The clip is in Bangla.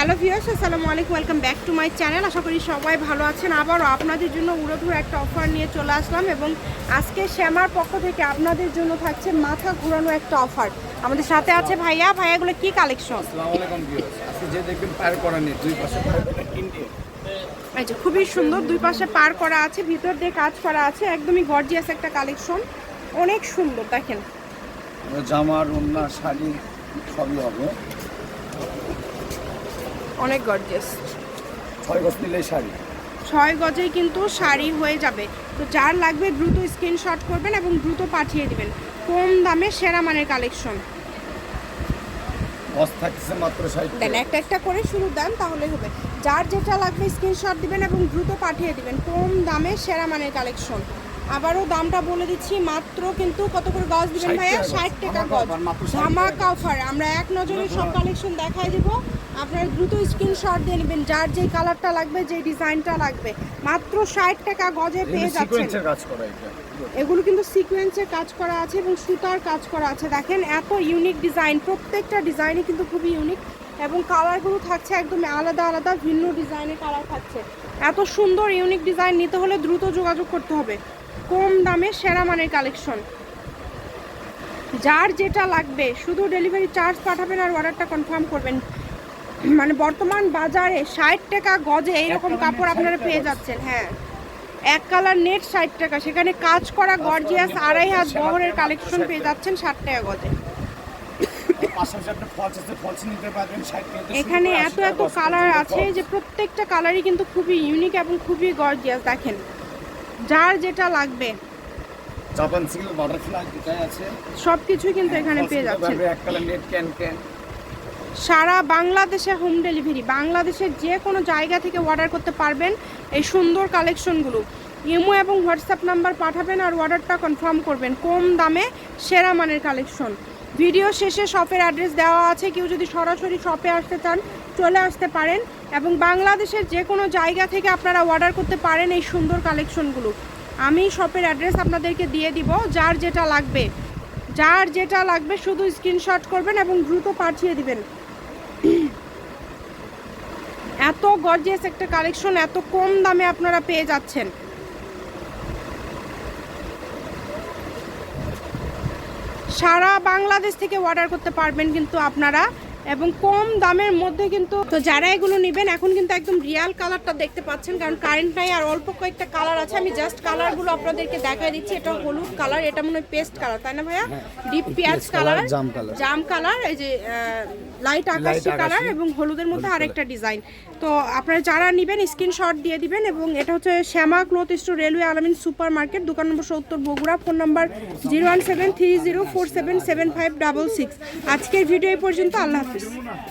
হ্যালো ভিউয়ার্স আসসালামু আলাইকুম welcome back to my channel. আশা করি সবাই ভালো আছেন। আবারও আপনাদের জন্য উড়োধুর একটা অফার নিয়ে চলে আসলাম এবং আজকে শ্যামার পক্ষ থেকে আপনাদের জন্য থাকছে মাথা ঘুরানো একটা অফার। আমাদের সাথে আছে ভাইয়া। ভাইয়াগুলো কি কালেকশন আসসালামু আলাইকুম ভিউয়ার্স। আজকে যে দেখবেন পায়ের করা নেই দুই পাশে পায়ের করা ইন্ডিয়া এই যে খুবই সুন্দর দুই পাশে পার করা আছে ভিতর দিয়ে কাজ করা আছে একদমই গর্জিয়াস একটা কালেকশন অনেক সুন্দর দেখেন। জামার ওন্না শাড়ি সবই হবে। অনেক গর্জিয়াস ছয় গজ নিলেই শাড়ি। ছয় গজেই কিন্তু শাড়ি হয়ে যাবে। তো যার লাগবে দ্রুত স্ক্রিনশট করবেন এবং দ্রুত পাঠিয়ে দিবেন। কম দামে সেরা মানের কালেকশন গজ দেন একটা একটা করে শুরু দেন তাহলে হবে। যার যেটা লাগবে স্ক্রিনশট দিবেন এবং দ্রুত পাঠিয়ে দিবেন। কম দামে সেরা মানের কালেকশন আবারও দামটা বলে দিচ্ছি মাত্র কিন্তু কত করে গজ দিবেন 60 ভাইয়া? ষাট টাকা গজ। offer, মাত্র 60 ধামাকা অফার আমরা এক নজরে সব কালেকশন দেখাই দিব। আপনারা দ্রুত স্ক্রিনশট দিয়ে নেবেন যার যেই কালারটা লাগবে যেই ডিজাইনটা লাগবে। মাত্র ষাট টাকা গজে পেয়ে যাচ্ছেন। এটা। এগুলো কিন্তু সিকোয়েন্সের কাজ করা আছে এবং সুতার কাজ করা আছে। দেখেন এত ইউনিক ডিজাইন প্রত্যেকটা ডিজাইনই কিন্তু খুবই ইউনিক এবং কালারগুলো থাকছে একদম আলাদা আলাদা ভিন্ন ডিজাইনের কালার থাকছে। এত সুন্দর ইউনিক ডিজাইন নিতে হলে দ্রুত যোগাযোগ করতে হবে। কম দামে সেরা মানের কালেকশন। যার যেটা লাগবে শুধু ডেলিভারি চার্জ পাঠাবেন আর অর্ডারটা কনফার্ম করবেন। মানে বর্তমান বাজারে ষাট টাকা গজে এইরকম কাপড় আপনারা পেয়ে যাচ্ছেন হ্যাঁ। এক কালার নেট ষাট টাকা সেখানে কাজ করা গর্জিয়াস আড়াই হাত বহরের কালেকশন পেয়ে যাচ্ছেন ষাট টাকা গজে। এখানে এত এত কালার আছে যে প্রত্যেকটা কালারই কিন্তু খুবই ইউনিক এবং খুবই গর্জিয়াস দেখেন। যার যেটা লাগবে। জাপান বাটারফ্লাই আছে। সব কিছুই কিন্তু এখানে পেয়ে যাচ্ছেন। Net can can. সারা বাংলাদেশে হোম ডেলিভারি। বাংলাদেশের যে কোনো জায়গা থেকে অর্ডার করতে পারবেন এই সুন্দর কালেকশনগুলো। ইমো এবং হোয়াটসঅ্যাপ নাম্বার পাঠাবেন আর অর্ডারটা কনফার্ম করবেন। কম দামে সেরা মানের কালেকশন। ভিডিও শেষে শপের অ্যাড্রেস দেওয়া আছে। কেউ যদি সরাসরি শপে আসতে চান, চলে আসতে পারেন এবং বাংলাদেশের যে কোনো জায়গা থেকে আপনারা অর্ডার করতে পারেন এই সুন্দর কালেকশনগুলো। আমি শপের অ্যাড্রেস আপনাদেরকে দিয়ে দিব। যার যেটা লাগবে, যার যেটা লাগবে শুধু স্ক্রিনশট করবেন এবং দ্রুত পাঠিয়ে দিবেন। এত গর্জিয়াস একটা কালেকশন, এত কম দামে আপনারা পেয়ে যাচ্ছেন। সারা বাংলাদেশ থেকে অর্ডার করতে পারবেন কিন্তু আপনারা এবং কম দামের মধ্যে কিন্তু তো যারা এগুলো নেবেন এখন কিন্তু একদম রিয়াল কালারটা দেখতে পাচ্ছেন কারণ কারেন্ট নাই আর অল্প কয়েকটা কালার আছে। আমি জাস্ট কালারগুলো আপনাদেরকে দেখাই দিচ্ছি এটা হলুদ কালার এটা মনে হয় পেস্ট কালার তাই না ভাইয়া? ডিপ পেঁয়াজ কালার জাম কালার এই যে লাইট আকাশি আকাশি। কালার এবং হলুদের মধ্যে আরেকটা ডিজাইন তো আপনারা যারা নেবেন স্ক্রিনশট দিয়ে দিবেন এবং এটা হচ্ছে Shyama cloth store railway Alamin super market দোকান নম্বর সত্তর Bogura phone number zero one seven three zero four seven seven five double six. আজকের ভিডিও এই পর্যন্ত আল্লাহ হাফিজ। Queremos nada.